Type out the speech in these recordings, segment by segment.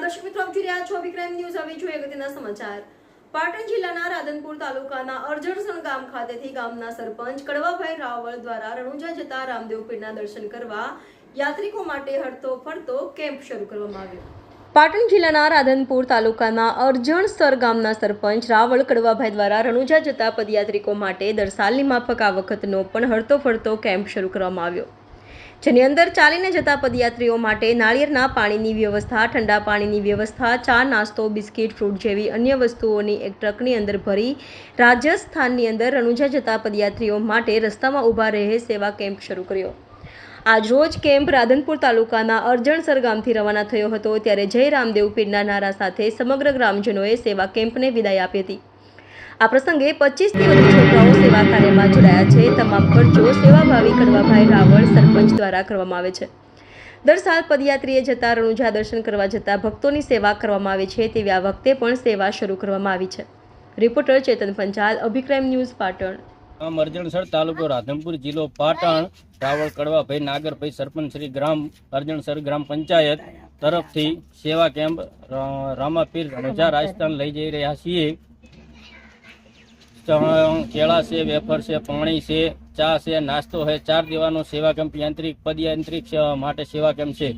રહ્યા છો વિક્રમ ન્યૂઝ. હવે જોઈએ અગત્યના સમાચાર. પાટણ જિલ્લાના રાધનપુર તાલુકાના અરજણસણ ગામ ખાતેથી ગામના સરપંચ કડવાભાઈ રાવળ દ્વારા રણુજા જતા રામદેવ પીરના દર્શન કરવા યાત્રિકો માટે હરતો ફરતો કેમ્પ શરૂ કરવામાં આવ્યો. પાટણ જિલ્લાના રાધનપુર તાલુકાના અરજણસર ગામના સરપંચ રાવળ કડવાભાઈ દ્વારા રણુજા જતા પદયાત્રિકો માટે દર સાલની માફક આ વખતનો પણ હરતો ફરતો કેમ્પ શરૂ કરવામાં આવ્યો. જેની અંદર ચાલીને જતા પદયાત્રીઓ માટે નાળિયેરના પાણીની વ્યવસ્થા, ઠંડા પાણીની વ્યવસ્થા, ચા, નાસ્તો, બિસ્કિટ, ફ્રૂટ જેવી અન્ય વસ્તુઓની એક ટ્રકની અંદર ભરી રાજસ્થાનની અંદર રણુજા જતા પદયાત્રીઓ માટે રસ્તામાં ઊભા રહે સેવા કેમ્પ શરૂ કર્યો. આજરોજ કેમ્પ રાધનપુર તાલુકાના અરજણસર ગામથી રવાના થયો હતો, ત્યારે જય રામદેવ પીરના નારા સાથે સમગ્ર ગ્રામજનોએ સેવા કેમ્પને વિદાય આપી હતી. આ પ્રસંગે પચીસથી વધુ છોકરાઓ સેવા કાર્યમાં જોડાયા છે. તમામ ખર્ચો સેવાભાવી કરવાભાઈ રાવળ સરપંચ દ્વારા કરવામાં આવે છે. દર સાલ પદયાત્રીએ જતા રણુજા દર્શન કરવા જતા ભક્તોની સેવા કરવામાં આવે છે તેવી આ વખતે પણ સેવા શરૂ કરવામાં આવી છે. Reporter Chetan Panchal Abhi Crime news Patan. ગામ અરજણસર તાલુકો રાધનપુર જિલ્લો પાટણ, રાવળ કડવાભાઈ નાગરભાઈ સરપંચ શ્રી ગ્રામ, અરજણસર ગ્રામ પંચાયત તરફથી સેવા કેમ્પ રામાપીર રણુજા રાજસ્થાન લઈ જઈ રહ્યા છીએ. કેળા છે વેફર છે પાણી છે ચા છે નાસ્તો છે ચાર દેવાનો સેવા કેમ્પ યાંત્રિક પદયાંત્રિક માટે સેવા કેમ્પ છે.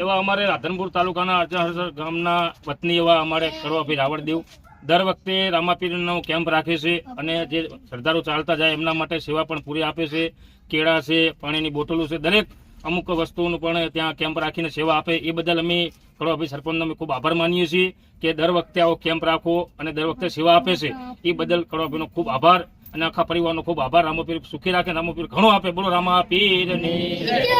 એવા અમારે રાધનપુર તાલુકાના અરજણસર ગામના વતની એવા અમારે કરવાભાઈ રાવળદેવ દર વખતે રામાપીરનો કેમ્પ રાખે છે અને જે શ્રદ્ધાળુ ચાલતા જાય એમના માટે સેવા પણ પૂરી આપે છે. કેળા છે પાણીની બોટલો છે દરેક અમુક વસ્તુઓનું પણ ત્યાં કેમ્પ રાખીને સેવા આપે. એ બદલ અમે કડવાભાઈ સરપંચનો અમે ખૂબ આભાર માનીએ છીએ કે દર વખતે આવો કેમ્પ રાખો અને દર વખતે સેવા આપે છે. એ બદલ કડવાભાઈનો ખૂબ આભાર અને આખા પરિવારનો ખૂબ આભાર. રામોપીર સુખી રાખે, રામોપીર ઘણો આપે. બોલો રામાપીરની જય.